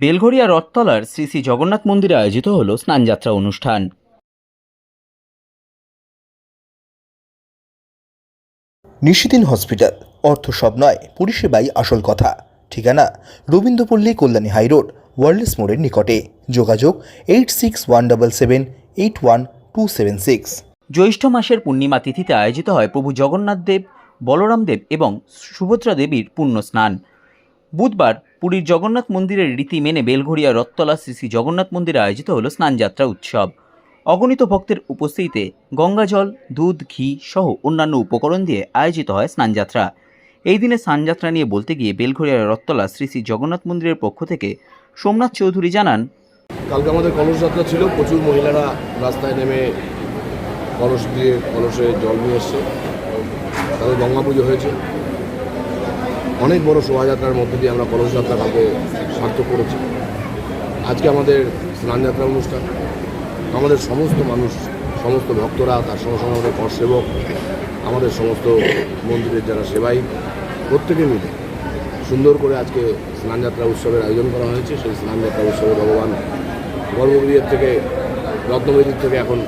বেলঘরিয়া রথতলার শ্রী শ্রী জগন্নাথ মন্দিরে আয়োজিত হল স্নানযাত্রা অনুষ্ঠান। নিশিদিন হসপিটাল অর্থ সব নয় পরিষেবাই আসল কথা। ঠিকানা রবীন্দ্রপল্লী কল্যাণী হাইরোড ওয়ার্ল্ডস মোড়ের নিকটে। যোগাযোগ eight six one double seven eight one two seven six. জ্যৈষ্ঠ মাসের পূর্ণিমা তিথিতে আয়োজিত হয় প্রভু জগন্নাথ দেব বলরাম দেব এবং সুভদ্রা দেবীর পুণ্য স্নান বুধবার পুরীর জগন্নাথ মন্দিরের রীতি মেনে বেলঘরিয়া রথতলা শ্রী শ্রী জগন্নাথ মন্দিরে আয়োজিত হল স্নানযাত্রা উৎসব। অগণিত ভক্তের উপস্থিতিতে গঙ্গাজল দুধ, ঘি সহ অন্যান্য উপকরণ দিয়ে আয়োজিত হয় স্নানযাত্রা। এই দিনে স্নানযাত্রা নিয়ে বলতে গিয়ে বেলঘরিয়া রথতলা শ্রী শ্রী জগন্নাথ মন্দিরের পক্ষ থেকে সোমনাথ চৌধুরী জানান, কালকে আমাদের কলস যাত্রা ছিল, প্রচুর মহিলারা রাস্তায় নেমে কলস দিয়ে, কলসে জল নিয়ে এসছে। তাদের গঙ্গা পুজো হয়েছে। অনেক বড় শোভাযাত্রার মধ্যে দিয়ে আমরা কলস যাত্রা কালকে সার্থক করেছি। আজকে আমাদের স্নানযাত্রা অনুষ্ঠান। আমাদের সমস্ত মানুষ, সমস্ত ভক্তরা, তার সঙ্গে সঙ্গে আমাদের কর সেবক আমাদের সমস্ত মন্দিরের যারা সেবাই, প্রত্যেকে মিলে সুন্দর করে আজকে স্নানযাত্রা উৎসবের আয়োজন করা হয়েছে। সেই স্নানযাত্রা উৎসবে ভগবান গর্ভগৃহের থেকে, রত্নবেদির থেকে এখন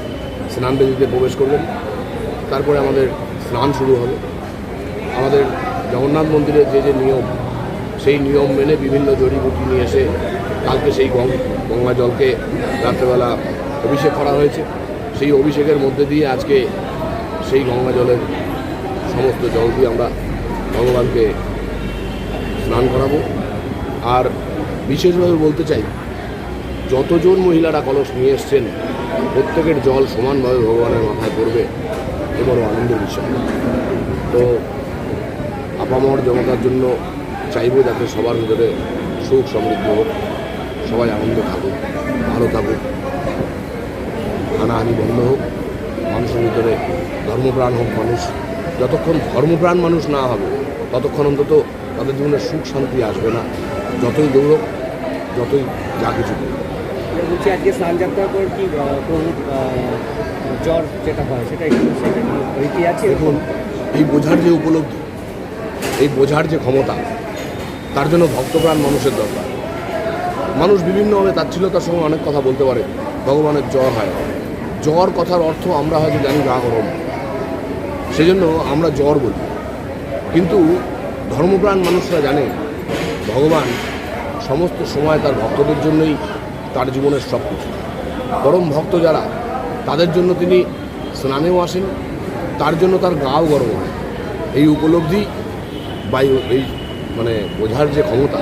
স্নানবেদিতে প্রবেশ করবেন। তারপরে আমাদের স্নান শুরু হবে। আমাদের জগন্নাথ মন্দিরের যে যে নিয়ম, সেই নিয়ম মেনে বিভিন্ন জড়িবুটি নিয়ে এসে কালকে সেই গঙ্গা জলকে রাত্রেবেলা অভিষেক করা হয়েছে। সেই অভিষেকের মধ্যে দিয়ে আজকে সেই গঙ্গা জলের সমস্ত জল দিয়ে আমরা ভগবানকে স্নান করাবো। আর বিশেষভাবে বলতে চাই, যতজন মহিলারা কলস নিয়ে এসছেন, প্রত্যেকের জল সমানভাবে ভগবানের মাথায় পড়বে, এ বড় আনন্দের বিষয়। তো আপামর জনতার জন্য চাইব যাতে সবার ভিতরে সুখ সমৃদ্ধি হোক সবাই আনন্দ থাকুক ভালো থাকুক হানাহানি বন্ধ হোক মানুষের ভিতরে ধর্মপ্রাণ হোক মানুষ যতক্ষণ ধর্মপ্রাণ মানুষ না হবে ততক্ষণ অন্তত তাদের জীবনে সুখ শান্তি আসবে না যতই দৌড়ক যতই যা কিছু করুক। বলছি আজকে স্নান যাত্রার পর কি জ্বর যেটা হয় সেটা আছে দেখুন এই বোঝার যে উপলব্ধি এই বোঝার যে ক্ষমতা, তার জন্য ভক্তপ্রাণ মানুষের দরকার। মানুষ বিভিন্নভাবে তাচ্ছিলতার সঙ্গে অনেক কথা বলতে পারে, ভগবানের জ্বর হয় জ্বর কথার অর্থ আমরা হয়তো জানি গা গরম সেজন্য আমরা জ্বর বলি। কিন্তু ধর্মপ্রাণ মানুষরা জানে, ভগবান সমস্ত সময় তার ভক্তদের জন্যই তার জীবনের সব কিছু পরম ভক্ত যারা, তাদের জন্য তিনি স্নানেও আসেন, তার জন্য তার গাও গরম হয়। এই উপলব্ধি বা এই- মানে বোঝার যে ক্ষমতা,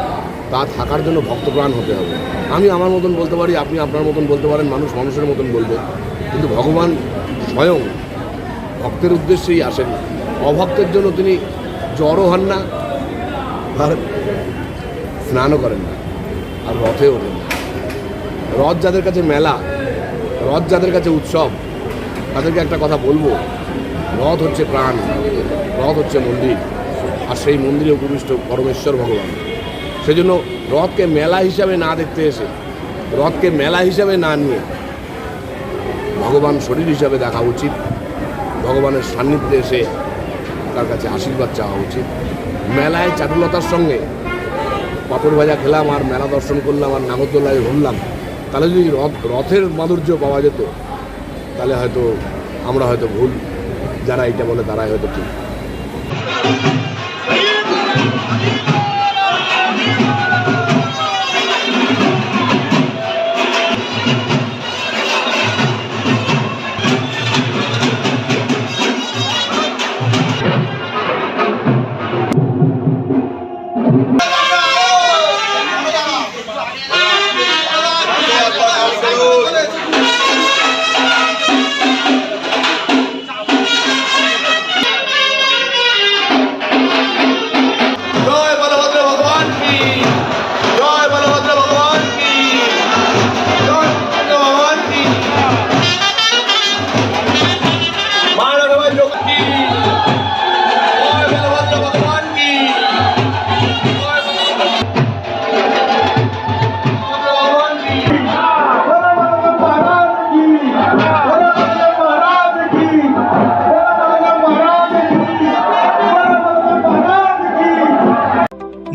তা থাকার জন্য ভক্তপ্রাণ হতে হবে। আমি আমার মতন বলতে পারি, আপনি আপনার মতন বলতে পারেন, মানুষ মানুষের মতন বলবে। কিন্তু ভগবান স্বয়ং ভক্তের উদ্দেশ্যেই আসেন। অভক্তের জন্য তিনি জ্বরও হন না, আর স্নানও করেন না, আর রথে ওঠেন না। রথ যাদের কাছে মেলা, রথ যাদের কাছে উৎসব, তাদেরকে একটা কথা বলব, রথ হচ্ছে প্রাণ, রথ হচ্ছে মন্দির। সেই মন্দিরে উপবিষ্ট পরমেশ্বর ভগবান। সেজন্য রথকে মেলা হিসাবে না দেখতে এসে, রথকে মেলা হিসাবে না নিয়ে ভগবান শরীর হিসাবে দেখা উচিত। ভগবানের সান্নিধ্যে এসে তার কাছে আশীর্বাদ চাওয়া উচিত। মেলায় চাটুলতার সঙ্গে পাপড় ভাজা খেলাম, আর মেলা দর্শন করলাম, আর নাগরদোলায় ঘুরলাম। তাহলে যদি রথ, রথের মাধুর্য পাওয়া যেত, তাহলে হয়তো আমরা হয়তো ভুল, যারা এটা বলে তারাই হয়তো ঠিক।